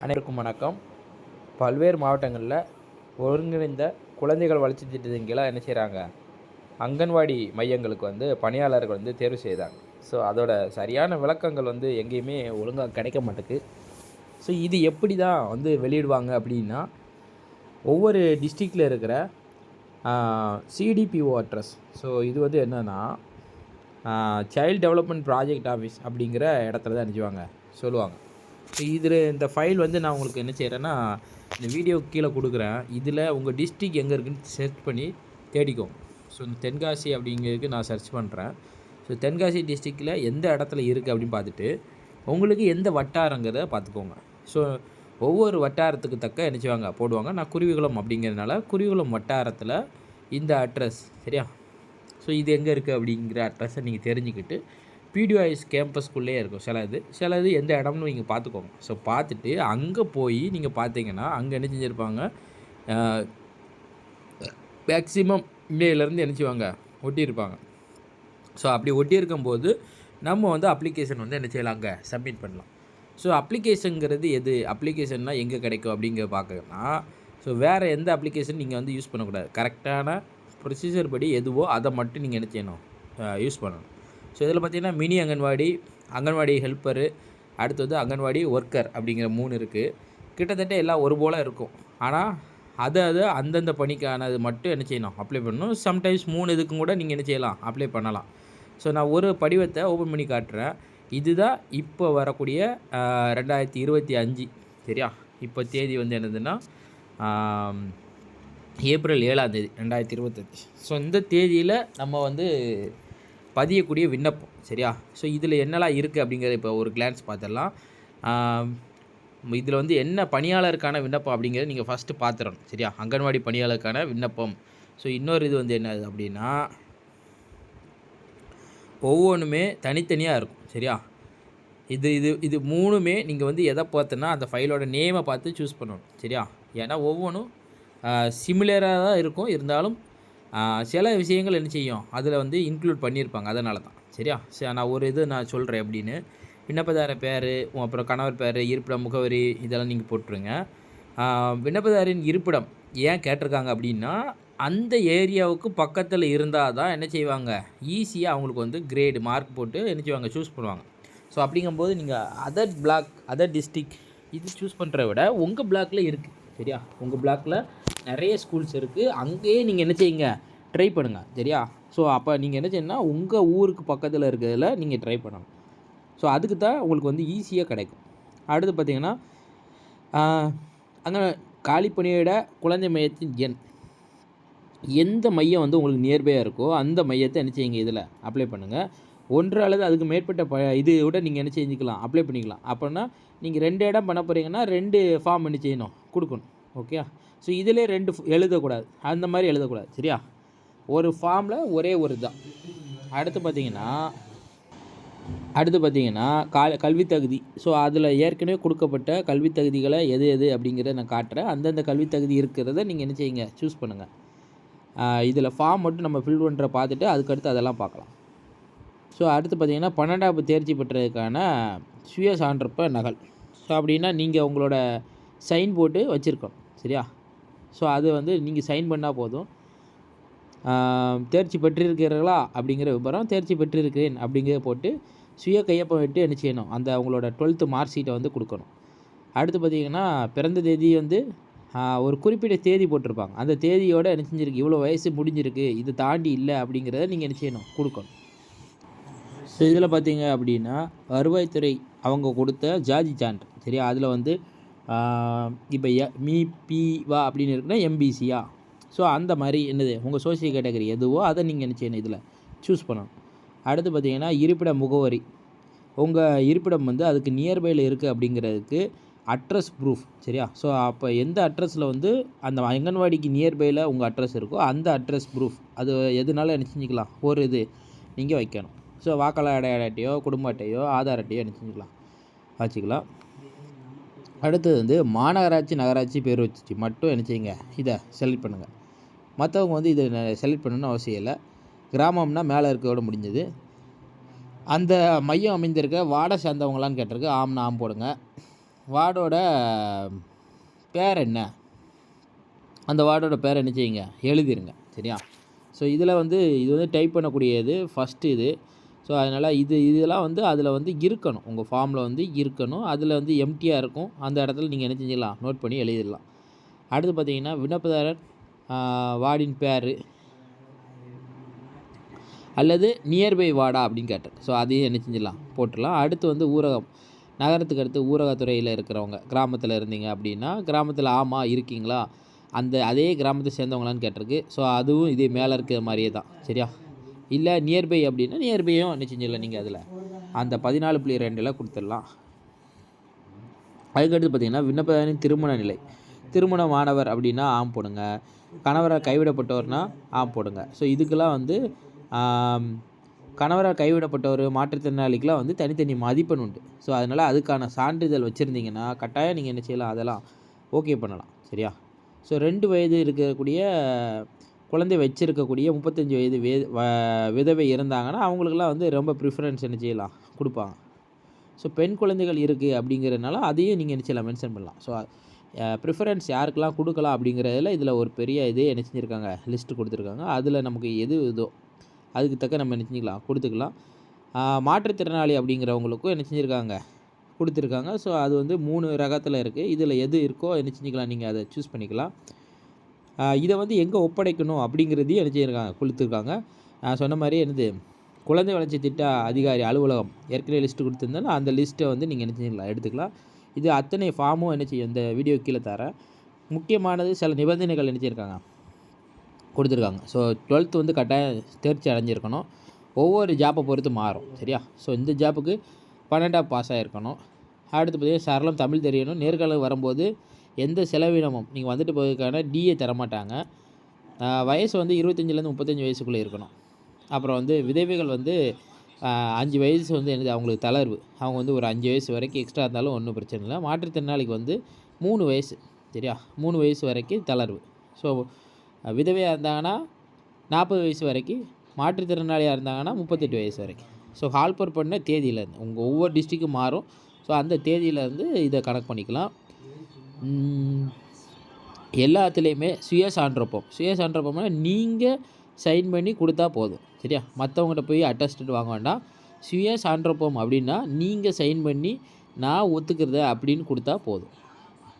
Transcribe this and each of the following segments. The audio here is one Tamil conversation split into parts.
அனைவருக்கும் வணக்கம். பல்வேறு மாவட்டங்களில் ஒருங்கிணைந்த குழந்தைகள் வளர்ச்சி திட்டத்தின் கீழே என்ன செய்கிறாங்க அங்கன்வாடி மையங்களுக்கு வந்து பணியாளர்கள் வந்து தேர்வு செய்தாங்க ஸோ அதோட சரியான விளக்கங்கள் வந்து எங்கேயுமே ஒழுங்காக கிடைக்க மாட்டேக்கு ஸோ இது எப்படி தான் வந்து வெளியிடுவாங்க அப்படின்னா ஒவ்வொரு டிஸ்ட்ரிக்டில் இருக்கிற சிடிபிஓ அட்ரஸ் ஸோ இது வந்து என்னென்னா சைல்டு டெவலப்மெண்ட் ப்ராஜெக்ட் ஆஃபீஸ் அப்படிங்கிற இடத்துல தான் நினைச்சுவாங்க சொல்லுவாங்க. இதில் இந்த ஃபைல் வந்து நான் உங்களுக்கு என்ன செய்கிறேன்னா இந்த வீடியோ கீழே கொடுக்குறேன். இதில் உங்கள் டிஸ்ட்ரிக் எங்கே இருக்குன்னு சர்ச் பண்ணி தேடிக்கும் ஸோ இந்த தென்காசி அப்படிங்கிறதுக்கு நான் சர்ச் பண்ணுறேன் ஸோ தென்காசி டிஸ்ட்ரிக்டில் எந்த இடத்துல இருக்குது அப்படின்னு பார்த்துட்டு உங்களுக்கு எந்த வட்டாரங்கிறத பார்த்துக்கோங்க. ஸோ ஒவ்வொரு வட்டாரத்துக்கு தக்க என்ன செய்வாங்க? போடுவாங்க. நான் குருவிகுளம் அப்படிங்கிறதுனால குருவிகுளம் வட்டாரத்தில் இந்த அட்ரஸ் சரியா? ஸோ இது எங்கே இருக்குது அப்படிங்கிற அட்ரஸை நீங்கள் தெரிஞ்சுக்கிட்டு பிடிஓஎஸ் கேம்பஸ்க்குள்ளே இருக்கும். சில இது சில இது எந்த இடம்னு நீங்கள் பார்த்துக்கோங்க. ஸோ பார்த்துட்டு அங்கே போய் நீங்கள் பார்த்தீங்கன்னா அங்கே என்ன செஞ்சுருப்பாங்க? மேக்ஸிமம் இந்தியிலேருந்து என்ன செய்வாங்க? ஒட்டியிருப்பாங்க. ஸோ அப்படி ஒட்டியிருக்கும்போது நம்ம வந்து அப்ளிகேஷன் வந்து என்ன செய்யலாம்? அங்கே சப்மிட் பண்ணலாம். ஸோ அப்ளிகேஷனுங்கிறது எது? அப்ளிகேஷன்னா எங்கே கிடைக்கும் அப்படிங்கிற பார்க்கணும்னா ஸோ வேறு எந்த அப்ளிகேஷன் நீங்கள் வந்து யூஸ் பண்ணக்கூடாது. கரெக்டான ப்ரொசீஜர் படி எதுவோ அதை மட்டும் நீங்கள் என்ன செய்யணும்? யூஸ் பண்ணணும். ஸோ இதில் பார்த்தீங்கன்னா மினி அங்கன்வாடி அங்கன்வாடி ஹெல்ப்பரு அடுத்து வந்து அங்கன்வாடி ஒர்க்கர் அப்படிங்கிற மூணு இருக்குது கிட்டத்தட்ட எல்லாம் ஒரு போல் இருக்கும். ஆனால் அதை அது அந்தந்த பணிக்கானது மட்டும் என்ன செய்யணும்? அப்ளை பண்ணணும். சம்டைம்ஸ் மூணு இதுக்கும் கூட நீங்கள் என்ன செய்யலாம்? அப்ளை பண்ணலாம். ஸோ நான் ஒரு படிவத்தை ஓப்பன் பண்ணி காட்டுறேன். இதுதான் இப்போ வரக்கூடிய ரெண்டாயிரத்தி இருபத்தி அஞ்சு சரியா? இப்போ தேதி வந்து என்னதுன்னா ஏப்ரல் ஏழாம் தேதி ரெண்டாயிரத்தி இருபத்தஞ்சி. ஸோ இந்த தேதியில் நம்ம வந்து பதியக்கூடிய விண்ணப்பம் சரியா? ஸோ இதில் என்னெல்லாம் இருக்குது அப்படிங்கிறத இப்போ ஒரு கிளான்ஸ் பார்த்துடலாம். இதில் வந்து என்ன பணியாளருக்கான விண்ணப்பம் அப்படிங்கிறத நீங்கள் ஃபஸ்ட்டு பார்த்துடணும் சரியா? அங்கன்வாடி பணியாளருக்கான விண்ணப்பம். ஸோ இன்னொரு இது வந்து என்னது அப்படின்னா ஒவ்வொன்றுமே தனித்தனியாக இருக்கும் சரியா? இது இது இது மூணுமே நீங்கள் வந்து எதை பார்த்தோன்னா அந்த ஃபைலோட நேமை பார்த்து சூஸ் பண்ணணும் சரியா? ஏன்னா ஒவ்வொன்றும் சிமிலராக தான் இருக்கும். இருந்தாலும் சில விஷயங்கள் என்ன செய்யும்? அதில் வந்து இன்க்ளூட் பண்ணியிருப்பாங்க. அதனால தான். சரியா? சரி நான் ஒரு இது நான் சொல்கிறேன் அப்படின்னு. விண்ணப்பதார பேர் அப்புறம் கணவர் பேர் இருப்பிடம் முகவரி இதெல்லாம் நீங்கள் போட்டுருங்க. விண்ணப்பதாரின் இருப்பிடம் ஏன் கேட்டிருக்காங்க அப்படின்னா அந்த ஏரியாவுக்கு பக்கத்தில் இருந்தால் தான் என்ன செய்வாங்க? ஈஸியாக அவங்களுக்கு வந்து கிரேடு மார்க் போட்டு என்ன செய்வாங்க? சூஸ் பண்ணுவாங்க. ஸோ அப்படிங்கும்போது நீங்கள் அதர் பிளாக் அதர் டிஸ்ட்ரிக் இது சூஸ் பண்ணுறத விட உங்கள் பிளாக்கில் இருக்குது சரியா? உங்கள் பிளாக்கில் நிறைய ஸ்கூல்ஸ் இருக்குது அங்கேயே நீங்கள் என்ன செய்யுங்க? ட்ரை பண்ணுங்கள் சரியா? ஸோ அப்போ நீங்கள் என்ன செய்யணும்னா உங்கள் ஊருக்கு பக்கத்தில் இருக்கிறதுல நீங்கள் ட்ரை பண்ணணும். ஸோ அதுக்கு தான் உங்களுக்கு வந்து ஈஸியாக கிடைக்கும். அடுத்து பார்த்திங்கன்னா அங்கே காலி பணியிட குழந்தை மையத்தின் எண். எந்த மையம் வந்து உங்களுக்கு நியர்பையாக இருக்கோ அந்த மையத்தை என்ன செய்யுங்க இதில்? அப்ளை பண்ணுங்கள் ஒன்று அல்லது அதுக்கு மேற்பட்ட ப இது விட நீங்கள் என்ன செஞ்சுக்கலாம்? அப்ளை பண்ணிக்கலாம். அப்படின்னா நீங்கள் ரெண்டு இடம் பண்ண போகிறீங்கன்னா ரெண்டு ஃபார்ம் என்ன செய்யணும்? கொடுக்கணும். ஓகே? ஸோ இதிலே ரெண்டு எழுதக்கூடாது. அந்த மாதிரி எழுதக்கூடாது. சரியா? ஒரு ஃபார்மில் ஒரே ஒரு தான் அடுத்து பார்த்தீங்கன்னா அடுத்து பார்த்தீங்கன்னா கால் கல்வித்தகுதி ஸோ அதில் ஏற்கனவே கொடுக்கப்பட்ட கல்வித்தகுதிகளை எது எது அப்படிங்கிறத நான் காட்டுறேன். அந்தந்த கல்வித்தகுதி இருக்கிறத நீங்கள் என்ன செய்யுங்க? சூஸ் பண்ணுங்கள் இதில் ஃபார்ம் மட்டும் நம்ம ஃபில் பண்ணுற பார்த்துட்டு அதுக்கடுத்து அதெல்லாம் பார்க்கலாம். ஸோ அடுத்து பார்த்தீங்கன்னா பன்னெண்டாவது தேர்ச்சி பெற்றதுக்கான சுய சான்றப்ப நகல். ஸோ அப்படின்னா நீங்கள் உங்களோட சைன் போட்டு வச்சுருக்கணும். சரியா? ஸோ அது வந்து நீங்கள் சைன் பண்ணால் போதும். தேர்ச்சி பெற்றிருக்கிறீர்களா? அப்படிங்கிற விபரம் தேர்ச்சி பெற்றிருக்கிறேன் அப்படிங்கிறத போட்டு சுய கையொப்பம் விட்டு என்ன செய்யணும்? அந்த அவங்களோட டுவெல்த்து மார்க் ஷீட்டை வந்து கொடுக்கணும். அடுத்து பார்த்திங்கன்னா பிறந்த தேதி வந்து ஒரு குறிப்பிட்ட தேதி போட்டிருப்பாங்க. அந்த தேதியோடு என்ன செஞ்சிருக்கு? இவ்வளோ வயசு முடிஞ்சிருக்கு. இது தாண்டி இல்லை அப்படிங்கிறத நீங்கள் என்ன செய்யணும்? கொடுக்கணும். ஸோ இதில் பார்த்தீங்க அப்படின்னா வருவாய்த்துறை அவங்க கொடுத்த ஜாதி சான்று. சரியா? அதில் வந்து இப்போ எ மீ பி வா அப்படின்னு இருக்குன்னா எம்பிசியா ஸோ அந்த மாதிரி என்னது? உங்கள் சோசியல் கேட்டகரி எதுவோ அதை நீங்கள் என்ன செய்யணும் இதில் சூஸ் பண்ணணும். அடுத்து பார்த்தீங்கன்னா இருப்பிட முகவரி. உங்கள் இருப்பிடம் வந்து அதுக்கு நியர்பையில் இருக்குது அப்படிங்கிறதுக்கு அட்ரஸ் ப்ரூஃப் சரியா? ஸோ அப்போ எந்த அட்ரஸில் வந்து அந்த அங்கன்வாடிக்கு நியர்பையில் உங்கள் அட்ரஸ் இருக்கோ அந்த அட்ரஸ் ப்ரூஃப் அது எதுனாலும் என்ன செஞ்சுக்கலாம்? ஒரு இது நீங்கள் வைக்கணும். ஸோ வாக்காளர் அடையாள அட்டையோ குடும்ப அட்டையோ ஆதார் அட்டையோ என்ன செஞ்சுக்கலாம்? வச்சுக்கலாம். அடுத்தது வந்து மாநகராட்சி நகராட்சி பேரூராட்சி மட்டும் என்ன செய்யுங்க? இதை செலக்ட் பண்ணுங்கள் மற்றவங்க வந்து இதை செலக்ட் பண்ணணும்னு அவசியம் இல்லை. கிராமம்னா மேலே இருக்கோட முடிஞ்சது. அந்த மையம் அமைந்திருக்க வார்டை சேர்ந்தவங்களான்னு கேட்டிருக்கு. ஆம்னா ஆம் போடுங்க. வார்டோட பேர் என்ன? அந்த வார்டோட பேர் என்ன செய்யுங்க? எழுதிருங்க. சரியா? ஸோ இதில் வந்து இது வந்து டைப் பண்ணக்கூடியது. ஃபஸ்ட்டு இது. ஸோ அதனால் இது இதெல்லாம் வந்து அதில் வந்து இருக்கணும். உங்கள் ஃபார்மில் வந்து இருக்கணும். அதில் வந்து எம்டியாக இருக்கும். அந்த இடத்துல நீங்கள் என்ன செஞ்சிடலாம்? நோட் பண்ணி எழுதிடலாம். அடுத்து பார்த்தீங்கன்னா விண்ணப்பதாரர் வார்டின் பேர் அல்லது நியர்பை வார்டா அப்படின்னு கேட்டேன். ஸோ அதையும் என்ன செஞ்சிடலாம்? போட்டுடலாம். அடுத்து வந்து ஊரகம். நகரத்துக்கு அடுத்து ஊரகத்துறையில் இருக்கிறவங்க. கிராமத்தில் இருந்தீங்க அப்படின்னா கிராமத்தில் ஆமாம் இருக்கீங்களா? அந்த அதே கிராமத்தை சேர்ந்தவங்களான்னு கேட்டிருக்கு. ஸோ அதுவும் இதே மேலே இருக்கிற மாதிரியே தான். சரியா? இல்லை நியர்பை அப்படின்னா நியர்பையும் என்ன செஞ்சிடலாம் நீங்கள் அதில். அந்த பதினாலு புள்ளி ரெண்டில் கொடுத்துடலாம். அதுக்கடுத்து பார்த்தீங்கன்னா விண்ணப்பதாரின் திருமண நிலை. திருமண மாணவர் அப்படின்னா ஆம் போடுங்க. கணவரால் கைவிடப்பட்டவர்னா ஆம் போடுங்க. ஸோ இதுக்கெல்லாம் வந்து கணவராக கணவரால் கைவிடப்பட்டவர் மாற்றுத்திறனாளிக்கெலாம் வந்து தனித்தனி மதிப்பெண் உண்டு. ஸோ அதனால் அதுக்கான சான்றிதழ் வச்சுருந்தீங்கன்னா கட்டாயம் நீங்கள் என்ன செய்யலாம் அதெல்லாம் ஓகே பண்ணலாம். சரியா? ஸோ ரெண்டு வயது இருக்கக்கூடிய குழந்தை வச்சிருக்கக்கூடிய முப்பத்தஞ்சு வயது வே விதவை இருந்தாங்கன்னா அவங்களுக்குலாம் வந்து ரொம்ப ப்ரிஃபரன்ஸ் என்ன செய்யலாம்? கொடுப்பாங்க. ஸோ பெண் குழந்தைகள் இருக்குது அப்படிங்கிறதுனால அதையும் நீங்கள் என்ன செய்யலாம்? மென்ஷன் பண்ணலாம். ஸோ ப்ரிஃபரன்ஸ் யாருக்கெல்லாம் கொடுக்கலாம் அப்படிங்கிறதுல இதில் ஒரு பெரிய இதே என்ன செஞ்சுருக்காங்க? லிஸ்ட்டு கொடுத்துருக்காங்க. அதில் நமக்கு எது இதோ அதுக்கு தக்க நம்ம என்ன செஞ்சுக்கலாம்? கொடுத்துக்கலாம். மாற்றுத்திறனாளி அப்படிங்கிறவங்களுக்கும் என்ன செஞ்சுருக்காங்க? கொடுத்துருக்காங்க. ஸோ அது வந்து மூணு ரகத்தில் இருக்குது இதில் எது இருக்கோ என்ன செஞ்சுக்கலாம்? நீங்கள் அதை சூஸ் பண்ணிக்கலாம். இதை வந்து எங்கே ஒப்படைக்கணும் அப்படிங்கிறதையும் என்ன செய்யிருக்காங்க கொடுத்துருக்காங்க. நான் சொன்ன மாதிரி என்னது குழந்தை வளர்ச்சி திட்ட அதிகாரி அலுவலகம் ஏற்கனவே லிஸ்ட்டு கொடுத்துருந்தாலும் அந்த லிஸ்ட்டை வந்து நீங்கள் என்ன எடுத்துக்கலாம். இது அத்தனை ஃபார்மும் என்ன செய்யும் இந்த வீடியோ கீழே தரேன். முக்கியமானது சில நிபந்தனைகள் என்ன செய்யிருக்காங்க கொடுத்துருக்காங்க. ஸோ டுவெல்த்து வந்து கட்டாயம் தேர்ச்சி அடைஞ்சிருக்கணும். ஒவ்வொரு ஜாப்பை பொறுத்து மாறும் சரியா? ஸோ இந்த ஜாப்புக்கு பன்னெண்டாக பாஸ் ஆகிருக்கணும் அடுத்து பார்த்தீங்கன்னா சரளம் தமிழ் தெரியணும். நேர்காணல் வரும்போது எந்த செலவினமும் நீங்கள் வந்துட்டு போகிறதுக்கான டிஏ தரமாட்டாங்க. வயசு வந்து இருபத்தஞ்சிலேருந்து முப்பத்தஞ்சு வயசுக்குள்ளே இருக்கணும். அப்புறம் வந்து விதவைகள் வந்து அஞ்சு வயசு வந்து என்னது அவங்களுக்கு தளர்வு. அவங்க வந்து ஒரு அஞ்சு வயசு வரைக்கும் எக்ஸ்ட்ரா இருந்தாலும் ஒன்றும் பிரச்சனை இல்லை. மாற்றுத்திறனாளிக்கு வந்து மூணு வயசு சரியா? மூணு வயசு வரைக்கும் தளர்வு. ஸோ விதவையாக இருந்தாங்கன்னா நாற்பது வயசு வரைக்கும் மாற்றுத்திறனாளியாக இருந்தாங்கன்னா முப்பத்தெட்டு வயசு வரைக்கும். ஸோ ஹால்பர் பண்ண தேதியிலேருந்து உங்கள் ஒவ்வொரு டிஸ்ட்ரிக்கும் மாறும். ஸோ அந்த தேதியிலேருந்து இதை கணக்கு பண்ணிக்கலாம். எல்லாத்துலேயுமே சுய சான்றப்பம் சுய சான்றப்பம்னா நீங்கள் சைன் பண்ணி கொடுத்தா போதும். சரியா? மற்றவங்ககிட்ட போய் அட்டஸ்டட் வாங்க வேண்டாம். சுய சான்றப்பம் அப்படின்னா நீங்கள் சைன் பண்ணி நான் ஒத்துக்கிறத அப்படின்னு கொடுத்தா போதும்.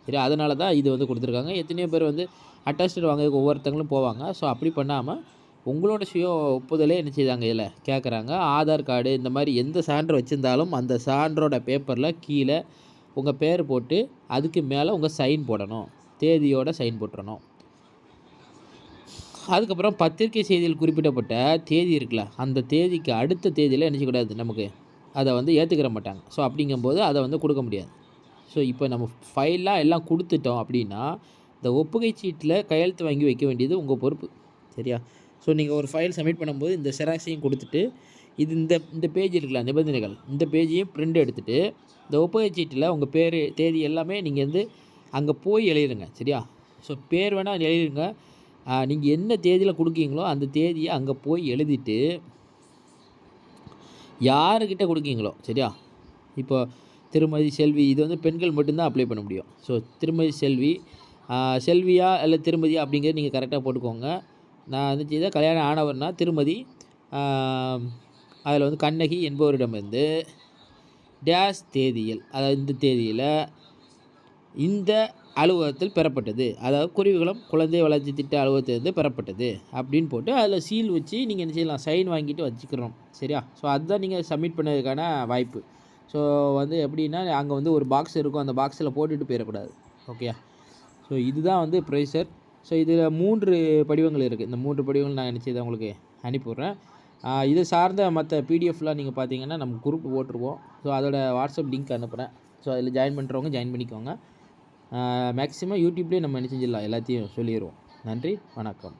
சரி அதனால தான் இது வந்து கொடுத்துருக்காங்க. எத்தனையோ பேர் வந்து அட்டஸ்டட் வாங்க ஒவ்வொருத்தங்களும் போவாங்க. ஸோ அப்படி பண்ணாமல் உங்களோட சுய ஒப்புதலே என்ன செய்தாங்க இதில்? கேட்குறாங்க ஆதார் கார்டு இந்த மாதிரி எந்த சான்று வச்சுருந்தாலும் அந்த சான்றோட பேப்பரில் கீழே உங்கள் பேர் போட்டு அதுக்கு மேலே உங்கள் சைன் போடணும். தேதியோட சைன் போட்டுறணும். அதுக்கப்புறம் பத்திரிகை செய்தியில் குறிப்பிடப்பட்ட தேதி இருக்குல்ல அந்த தேதிக்கு அடுத்த தேதியில் நினச்சிக்கூடாது நமக்கு? அதை வந்து ஏற்றுக்கிற மாட்டாங்க. ஸோ அப்படிங்கும்போது அதை வந்து கொடுக்க முடியாது. ஸோ இப்போ நம்ம ஃபைலாக எல்லாம் கொடுத்துட்டோம் அப்படின்னா இந்த ஒப்புகை சீட்டில் கையெழுத்து வாங்கி வைக்க வேண்டியது உங்கள் பொறுப்பு. சரியா? ஸோ நீங்கள் ஒரு ஃபைல் சப்மிட் பண்ணும்போது இந்த செராக்ஸையும் கொடுத்துட்டு இது இந்த இந்த பேஜ் இருக்குல்ல நிபந்தனைகள். இந்த பேஜையும் பிரிண்ட் எடுத்துகிட்டு இந்த ஒப்புகை சீட்டில் உங்கள் பேர் தேதி எல்லாமே நீங்கள் வந்து அங்கே போய் எழுதிடுங்க சரியா? ஸோ பேர் வேணால் எழுதிடுங்க. நீங்கள் என்ன தேதியில் கொடுக்கீங்களோ அந்த தேதியை அங்கே போய் எழுதிட்டு யாருக்கிட்ட கொடுக்கீங்களோ சரியா? இப்போ திருமதி செல்வி இது வந்து பெண்கள் மட்டும்தான் அப்ளை பண்ண முடியும். ஸோ திருமதி செல்வி செல்வியா இல்லை திருமதியா அப்படிங்கிறது நீங்கள் கரெக்டாக போட்டுக்கோங்க. நான் வந்து செய்த கல்யாணம் ஆனவர்னா திருமதி அதில் வந்து கண்ணகி என்பவரிடமிருந்து டேஸ் தேதியில் அதாவது இந்த தேதியில் இந்த அலுவலகத்தில் பெறப்பட்டது. அதாவது குருவிகளும் குழந்தை வளர்ச்சி திட்ட அலுவலகத்திலிருந்து பெறப்பட்டது அப்படின்னு போட்டு அதில் சீல் வச்சு நீங்கள் என்ன செய்யலாம் சைன் வாங்கிட்டு வச்சுக்கிறோம் சரியா? ஸோ அதுதான் நீங்கள் சப்மிட் பண்ணதுக்கான வாய்ப்பு. ஸோ வந்து எப்படின்னா அங்கே வந்து ஒரு பாக்ஸ் இருக்கும். அந்த பாக்ஸில் போட்டுட்டு போயிடக்கூடாது. ஓகே ஸோ இதுதான் வந்து ப்ரைஸர் ஸோ இதில் மூன்று படிவங்கள் இருக்குது இந்த மூன்று படிவங்கள் நான் என்ன உங்களுக்கு அனுப்பிவிட்றேன் இது சார்ந்த மற்ற பிடிஎஃப்லாம் நீங்கள் பார்த்தீங்கன்னா நம்ம குரூப் போட்டுருவோம் ஸோ அதோட வாட்ஸ்அப் லிங்க் அனுப்புகிறேன் ஸோ அதில் ஜாயின் பண்ணுறவங்க ஜாயின் பண்ணிக்கோங்க. மேக்ஸிமம் யூடியூப்லேயே நம்ம என்ன செஞ்சிடலாம்? எல்லாத்தையும் சொல்லிடுவோம். நன்றி வணக்கம்.